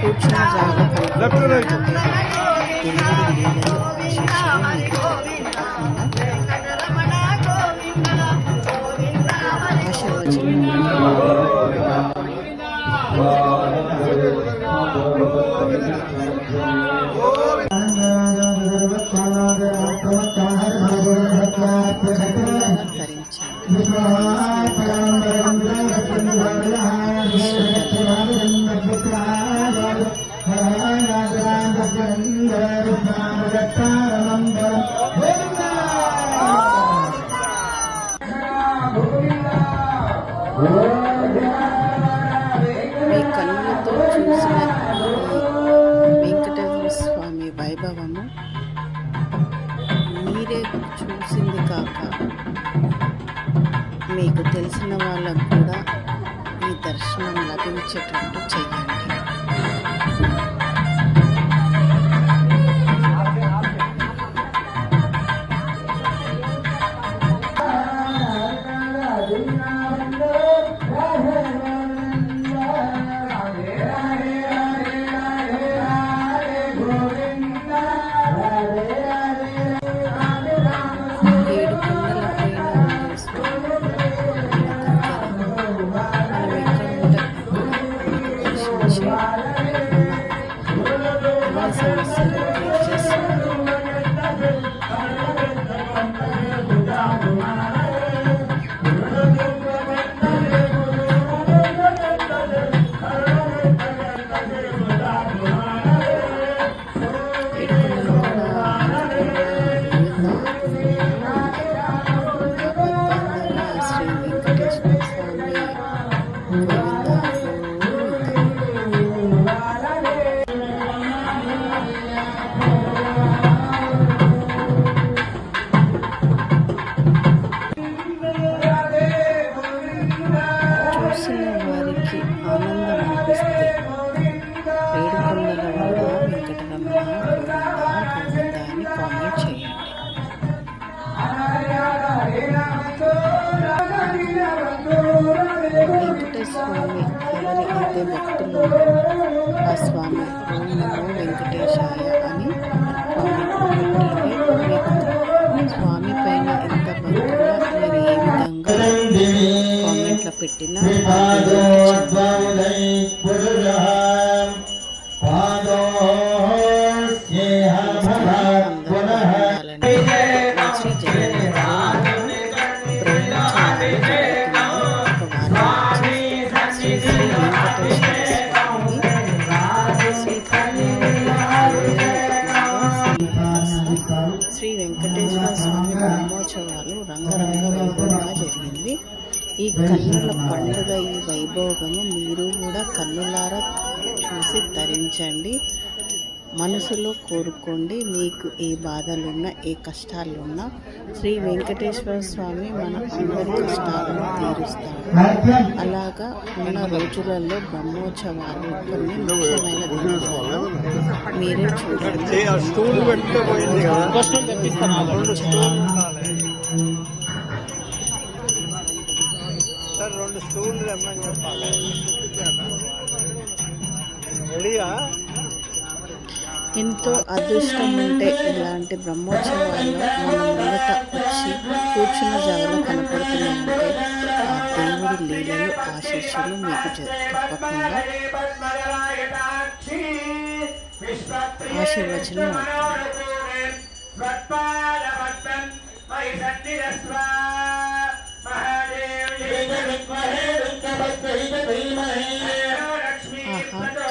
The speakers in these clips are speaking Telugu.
కూర్చున్న జాగా ఈ దర్శనం లభించేటట్టు ఎవరి భక్తులు ఆ స్వామి ఓం నమో వెంకటేశాయ అని స్వామి పైన ఎంత భక్తులు మీరు ఏ విధంగా కామెంట్లో పెట్టినా కన్నుల పండుగ ఈ వైభోగము. మీరు కూడా కన్నులారా చూసి తరించండి మనసులో కోరుకోండి. మీకు ఏ బాధలున్నా ఏ కష్టాలున్నా శ్రీ వెంకటేశ్వర స్వామి మన అందరి కష్టాలను తీరుస్తాడు అలాగా ఉన్న రోజులలో బ్రహ్మోత్సవాలు కొన్ని ముఖ్యమైన మీరే చూడండి. చూడండి రమ్మని చెప్పాలి రెడీగా ఎంతో అదృష్టం ఉంటే ఇలాంటి బ్రహ్మోత్సవాల్లో మన ముంగట వచ్చి కూర్చున్న జాగలో కనపడుతున్నాయంటే ఆ దేవుడి లీలలు ఆశీస్సులు మీకు తప్పకుండా ఆశీర్వచనం. అవుతుంది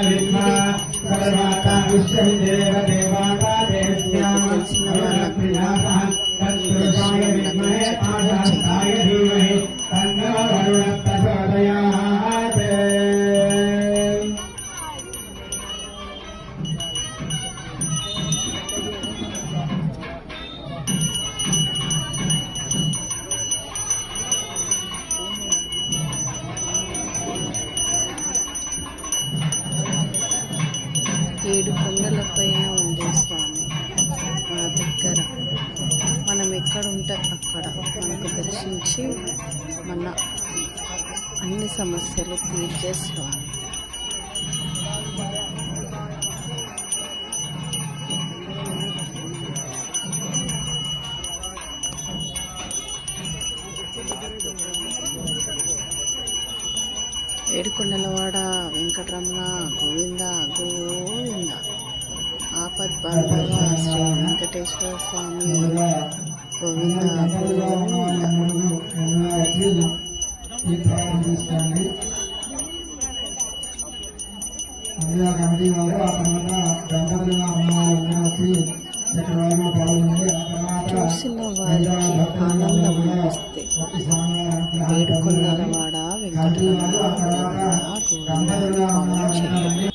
विद्मा सर्वाता विश्वविदेव देवाता కొండలపైన స్వామి మన దగ్గర మనం ఎక్కడ ఉంటే అక్కడ మనకు దర్శించి మన అన్ని సమస్యలు తీర్చే స్వామి ఏడుకొండలవాడ వెంకటరమణ గోవింద గోవింద. ఆపద్ శ్రీ వెంకటేశ్వర స్వామి గోవింద గోవింద కమిటీ ఆ తర్వాత దంపతులు అమ్మవారు వచ్చి చక్రవారిలో పాల్గొంది ఆ తర్వాత చూసిన వారికి ఆనందం అనిపిస్తే ఏడుకొండలవాడ వెంకటరమణ గోవింద కామెంట్ చేయండి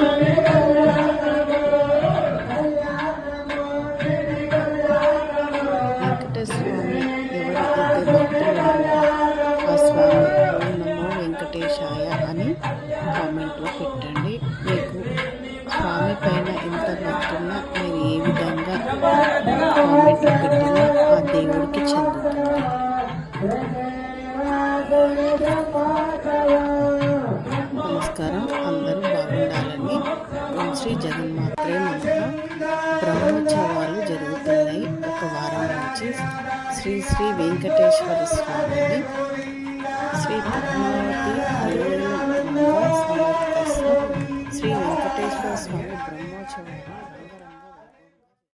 కామెంట్లో పెట్టినా ఆ దేవుడికి చెందుతుంది నమస్కారం అందరూ బాగుండాలని ఓం శ్రీ జగన్మాత్రే నమః. బ్రహ్మోత్సవాలు జరుగుతున్నాయి ఒక వారం నుంచి శ్రీ శ్రీ వెంకటేశ్వర స్వామిని శ్రీ పద్మావతి శ్రీ వెంకటేశ్వర స్వామి బ్రహ్మోత్సవాలు